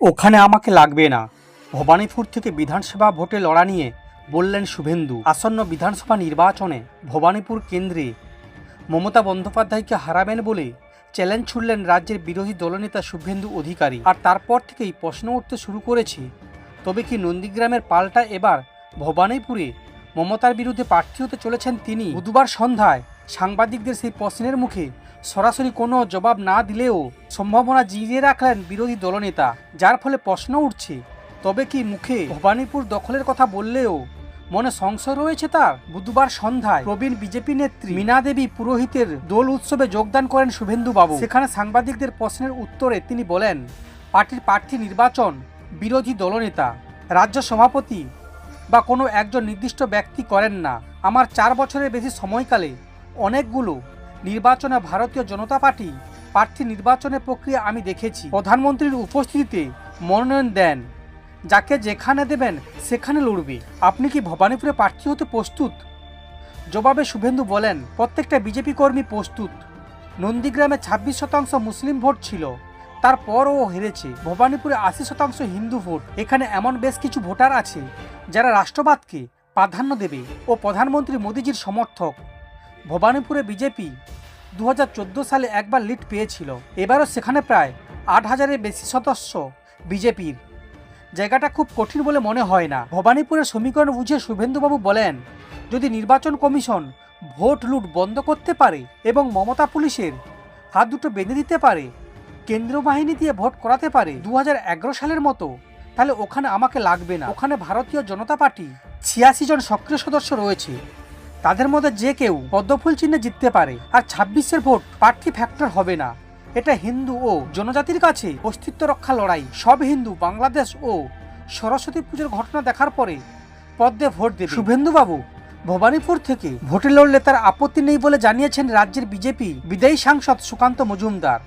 ওখানে আমাকে লাগবে না। ভবানীপুর থেকে বিধানসভা ভোটে লড়া নিয়ে বললেন শুভেন্দু। আসন্ন বিধানসভা নির্বাচনে ভবানীপুর কেন্দ্রে মমতা বন্দ্যোপাধ্যায়কে হারাবেন বলে চ্যালেঞ্জ ছুড়লেন রাজ্যের বিরোধী দলনেতা শুভেন্দু অধিকারী। আর তারপর থেকেই প্রশ্ন উঠতে শুরু করেছে, তবে কি নন্দীগ্রামের পাল্টা এবার ভবানীপুরে মমতার বিরুদ্ধে প্রার্থী হতে চলেছেন তিনি? বুধবার সন্ধ্যায় সাংবাদিকদের সেই প্রশ্নের মুখে সরাসরি কোনো জবাব না দিলেও সম্ভাবনা জিইয়ে রাখলেন বিরোধী দলনেতা, যার ফলে প্রশ্ন উঠছে, তবে কি মুখে ভবানীপুর দখলের কথা বললেও মনে সংশয় রয়েছে তার? বুধবার সন্ধ্যায় প্রবীণ বিজেপি নেত্রী মীনা দেবী পুরোহিতের দোল উৎসবে যোগদান করেন শুভেন্দু বাবু সেখানে সাংবাদিকদের প্রশ্নের উত্তরে তিনি বলেন, পার্টির প্রার্থী নির্বাচন বিরোধী দলনেতা, রাজ্য সভাপতি বা কোনো একজন নির্দিষ্ট ব্যক্তি করেন না। আমার চার বছরের বেশি সময়কালে অনেকগুলো নির্বাচনে ভারতীয় জনতা পার্টি, প্রার্থী নির্বাচনের প্রক্রিয়া আমি দেখেছি। প্রধানমন্ত্রীর উপস্থিতিতে মনোনয়ন দেন, যাকে যেখানে দেবেন সেখানে লড়বে। আপনি কি ভবানীপুরে প্রার্থী হতে প্রস্তুত? জবাবে শুভেন্দু বলেন, প্রত্যেকটা বিজেপি কর্মী প্রস্তুত। নন্দীগ্রামে ছাব্বিশ শতাংশ মুসলিম ভোট ছিল, তারপরও হেরেছে। ভবানীপুরে আশি শতাংশ হিন্দু ভোট। এখানে এমন বেশ কিছু ভোটার আছে, যারা রাষ্ট্রবাদকে প্রাধান্য দেবে। ও প্রধানমন্ত্রী মোদীজির সমর্থক। ভবানীপুরে বিজেপি দু হাজার চোদ্দ সালে একবার লিড পেয়েছিল। এবারও সেখানে প্রায় আট হাজারের বেশি সদস্য বিজেপির। জায়গাটা খুব কঠিন বলে মনে হয় না। ভবানীপুরের সমীকরণ বুঝে শুভেন্দুবাবু বলেন, যদি নির্বাচন কমিশন ভোট লুট বন্ধ করতে পারে এবং মমতা পুলিশের হাত দুটো বেঁধে দিতে পারে কেন্দ্রীয় বাহিনী দিয়ে ভোট করাতে পারে দু হাজার এগারো সালের মতো, তাহলে ওখানে আমাকে লাগবে না। ওখানে ভারতীয় জনতা পার্টি ছিয়াশি জন সক্রিয় সদস্য রয়েছে। তাদের মধ্যে যে কেউ পদ্মফুল চিহ্নে জিততে পারে আর ছাব্বিশের ভোট প্রার্থী ফ্যাক্টর হবে না। এটা হিন্দু ও জনজাতির কাছে অস্তিত্ব রক্ষা লড়াই। সব হিন্দু, বাংলাদেশ ও সরস্বতী পুজোর ঘটনা দেখার পরে পদ্মে ভোট দেবে। শুভেন্দু বাবু ভবানীপুর থেকে ভোটে লড়লে তার আপত্তি নেই বলে জানিয়েছেন রাজ্যের বিজেপি বিদায়ী সাংসদ সুকান্ত মজুমদার।